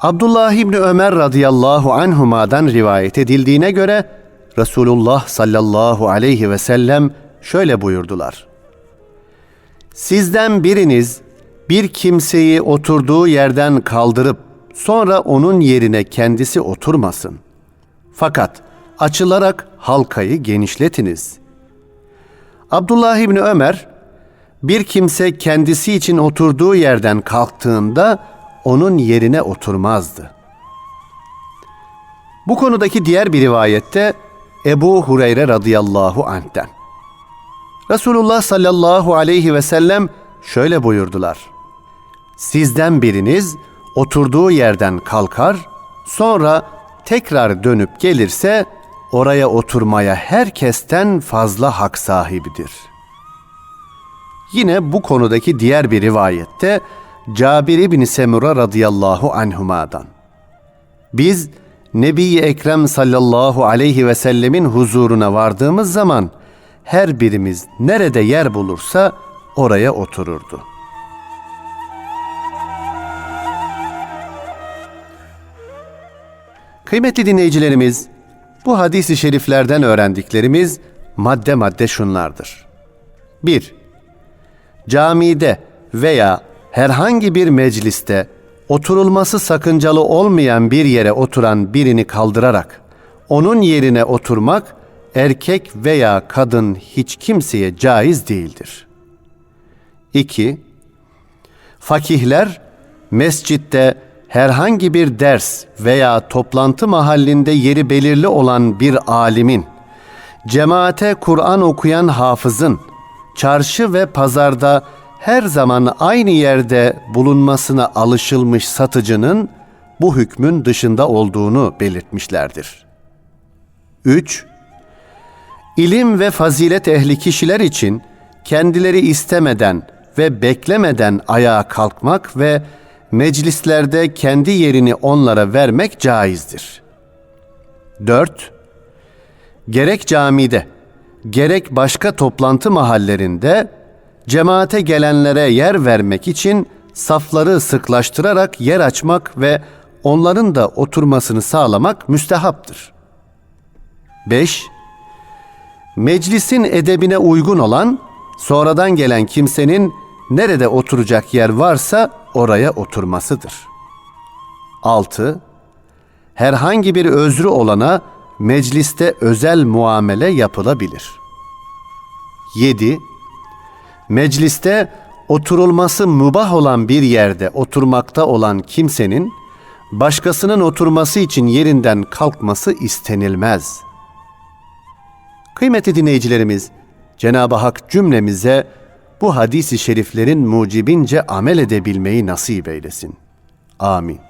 Abdullah İbni Ömer radıyallahu anhuma'dan rivayet edildiğine göre Resulullah sallallahu aleyhi ve sellem şöyle buyurdular. Sizden biriniz bir kimseyi oturduğu yerden kaldırıp sonra onun yerine kendisi oturmasın. Fakat açılarak halkayı genişletiniz. Abdullah İbni Ömer, bir kimse kendisi için oturduğu yerden kalktığında onun yerine oturmazdı. Bu konudaki diğer bir rivayette Ebu Hureyre radıyallahu anh'ten. Resulullah sallallahu aleyhi ve sellem şöyle buyurdular. Sizden biriniz oturduğu yerden kalkar, sonra tekrar dönüp gelirse oraya oturmaya herkesten fazla hak sahibidir. Yine bu konudaki diğer bir rivayette Cabir İbni Semura radıyallahu anhuma'dan. Biz Nebi-i Ekrem sallallahu aleyhi ve sellemin huzuruna vardığımız zaman her birimiz nerede yer bulursa oraya otururdu. Kıymetli dinleyicilerimiz, bu hadis-i şeriflerden öğrendiklerimiz madde madde şunlardır. 1. Camide veya herhangi bir mecliste oturulması sakıncalı olmayan bir yere oturan birini kaldırarak onun yerine oturmak erkek veya kadın hiç kimseye caiz değildir. 2. Fakihler mescitte herhangi bir ders veya toplantı mahallinde yeri belirli olan bir alimin, cemaate Kur'an okuyan hafızın, çarşı ve pazarda her zaman aynı yerde bulunmasına alışılmış satıcının bu hükmün dışında olduğunu belirtmişlerdir. 3. İlim ve fazilet ehli kişiler için kendileri istemeden ve beklemeden ayağa kalkmak ve meclislerde kendi yerini onlara vermek caizdir. 4. Gerek camide, gerek başka toplantı mahallerinde cemaate gelenlere yer vermek için safları sıklaştırarak yer açmak ve onların da oturmasını sağlamak müstehaptır. 5. Meclisin edebine uygun olan sonradan gelen kimsenin nerede oturacak yer varsa oraya oturmasıdır. 6. Herhangi bir özrü olana mecliste özel muamele yapılabilir. 7. Mecliste oturulması mübah olan bir yerde oturmakta olan kimsenin başkasının oturması için yerinden kalkması istenilmez. Kıymetli dinleyicilerimiz, Cenab-ı Hak cümlemize bu hadisi şeriflerin mucibince amel edebilmeyi nasip eylesin. Amin.